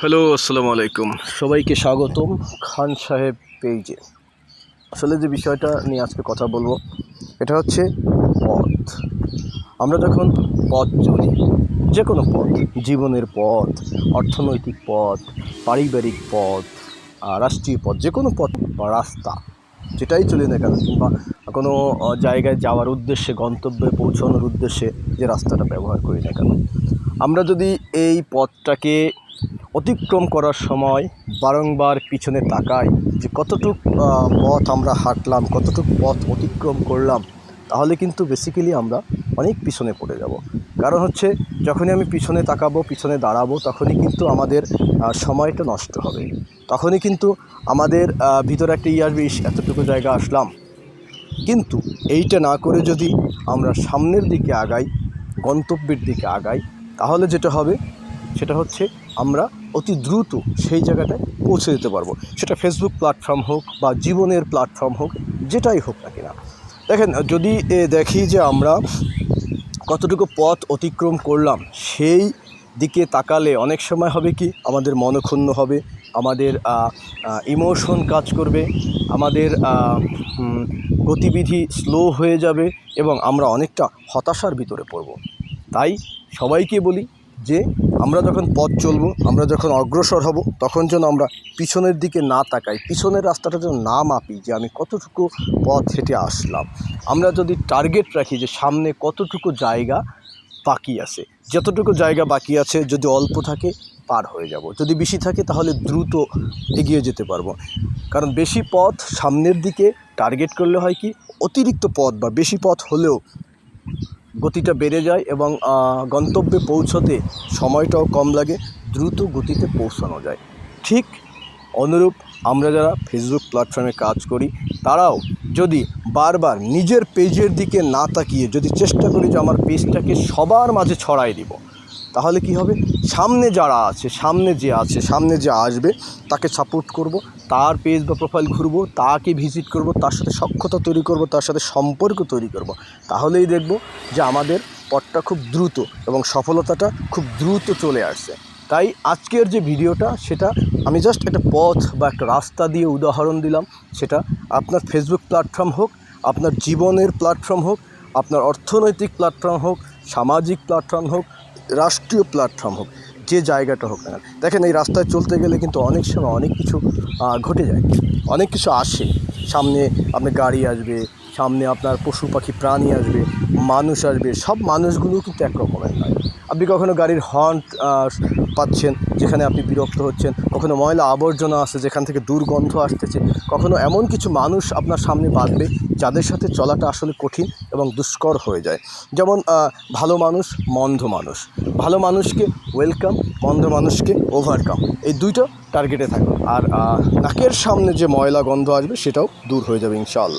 Hello আসসালামু আলাইকুম। সবাইকে স্বাগতম খান সাহেব পেজে আসলে যে বিষয়টা নিয়ে আজকে কথা বলব, এটা হচ্ছে পথ। আমরা যখন পথ চলি যে কোনো পথ, জীবনের পথ, অর্থনৈতিক পথ, পারিবারিক পথ রাষ্ট্রীয় পথ যে কোনো পথ বা রাস্তা, যেটাই চলি না কেন, কিংবা কোনো জায়গায় যাওয়ার উদ্দেশ্যে, গন্তব্যে পৌঁছানোর উদ্দেশ্যে যে রাস্তাটা ব্যবহার করি না কেন, আমরা যদি এই পথটাকে অতিক্রম করার সময় বারংবার পিছনে তাকাই যে কতটুক পথ আমরা হাঁটলাম কতটুক পথ অতিক্রম করলাম তাহলে কিন্তু বেসিক্যালি আমরা অনেক পিছনে পড়ে যাব। কারণ হচ্ছে যখনই আমি পিছনে তাকাবো পিছনে দাঁড়াবো তখনই কিন্তু আমাদের সময়টা নষ্ট হবে। তখনই কিন্তু আমাদের ভিতরে একটা ইয়ার "ইস, এতটুকু জায়গা আসলাম। কিন্তু এইটা না করে যদি আমরা সামনের দিকে আগাই গন্তব্যের দিকে আগাই তাহলে যেটা হবে সেটা হচ্ছে আমরা অতি দ্রুত সেই জায়গাটায় পৌঁছে দিতে পারব। সেটা ফেসবুক প্ল্যাটফর্ম হোক বা জীবনের প্ল্যাটফর্ম হোক, যেটাই হোক না কিনা। দেখেন, যদি দেখি যে আমরা কতটুকু পথ অতিক্রম করলাম, সেই দিকে তাকালে অনেক সময় হবে কি, আমাদের মনক্ষুণ্ণ হবে, আমাদের ইমোশন কাজ করবে, আমাদের গতিবিধি স্লো হয়ে যাবে এবং আমরা অনেকটা হতাশার ভিতরে পড়ব। তাই সবাইকে বলি যে আমরা যখন পথ চলব, আমরা যখন অগ্রসর হব, তখন যেন আমরা পিছনের দিকে না তাকাই, পিছনের রাস্তাটা যেন না মাপি যে আমি কতটুকু পথ হেঁটে আসলাম। আমরা যদি টার্গেট রাখি যে সামনে কতটুকু জায়গা বাকি আছে, যতটুকু জায়গা বাকি আছে যদি অল্প থাকে পার হয়ে যাব, যদি বেশি থাকে তাহলে দ্রুত এগিয়ে যেতে পারব। কারণ বেশি পথ সামনের দিকে টার্গেট করলে হয় কি, অতিরিক্ত পথ বা বেশি পথ হলেও গতিটা বেড়ে যায় এবং গন্তব্যে পৌঁছতে সময়টাও কম লাগে, দ্রুত গতিতে পৌঁছানো যায়। ঠিক অনুরূপ আমরা যারা ফেসবুক প্ল্যাটফর্মে কাজ করি, তারাও যদি বারবার নিজের পেজের দিকে না তাকিয়ে যদি চেষ্টা করি যে আমার পেজটাকে সবার মাঝে ছড়াই দিব, তাহলে কি হবে? সামনে যারা আছে, সামনে যে আছে, সামনে যে আসবে, তাকে সাপোর্ট করব। তার পেজ বা প্রোফাইল ঘুরবো, তাকে ভিজিট করব, তার সাথে সক্ষতা তৈরি করব, তার সাথে সম্পর্ক তৈরি করব। তাহলেই দেখব যে আমাদের পথটা খুব দ্রুত এবং সফলতাটা খুব দ্রুত চলে আসছে। তাই আজকের যে ভিডিওটা, সেটা আমি জাস্ট একটা পথ বা একটা রাস্তা দিয়ে উদাহরণ দিলাম। সেটা আপনার ফেসবুক প্ল্যাটফর্ম হোক, আপনার জীবনের প্ল্যাটফর্ম হোক, আপনার অর্থনৈতিক প্ল্যাটফর্ম হোক, সামাজিক প্ল্যাটফর্ম হোক, রাষ্ট্রীয় প্ল্যাটফর্ম হোক। যে জায়গাটা হোক না দেখেন, এই রাস্তায় চলতে গেলে কিন্তু অনেক সময় অনেক কিছু ঘটে যায়। অনেক কিছু আসে। সামনে আপনার গাড়ি আসবে, সামনে আপনার পশু পাখি, প্রাণী আসবে। মানুষ আসবে, সব মানুষগুলো কিন্তু একরকমের নয় আপনি কখনো গাড়ির হর্ন পাচ্ছেন, যেখানে আপনি বিরক্ত হচ্ছেন? কখনো ময়লা আবর্জনা আসছে, যেখান থেকে দুর্গন্ধ আসতেছে? কখনো এমন কিছু মানুষ আপনার সামনে বাঁধবে, যাদের সাথে চলাটা আসলে কঠিন এবং দুষ্কর হয়ে যায়। যেমন ভালো মানুষ, মন্দ মানুষ। ভালো মানুষকে ওয়েলকাম মন্দ মানুষকে ওভারকাম এই দুইটা টার্গেটে থাকবে আর নাকের সামনে যে ময়লা গন্ধ আসবে, সেটাও দূর হয়ে যাবে, ইনশাআল্লাহ।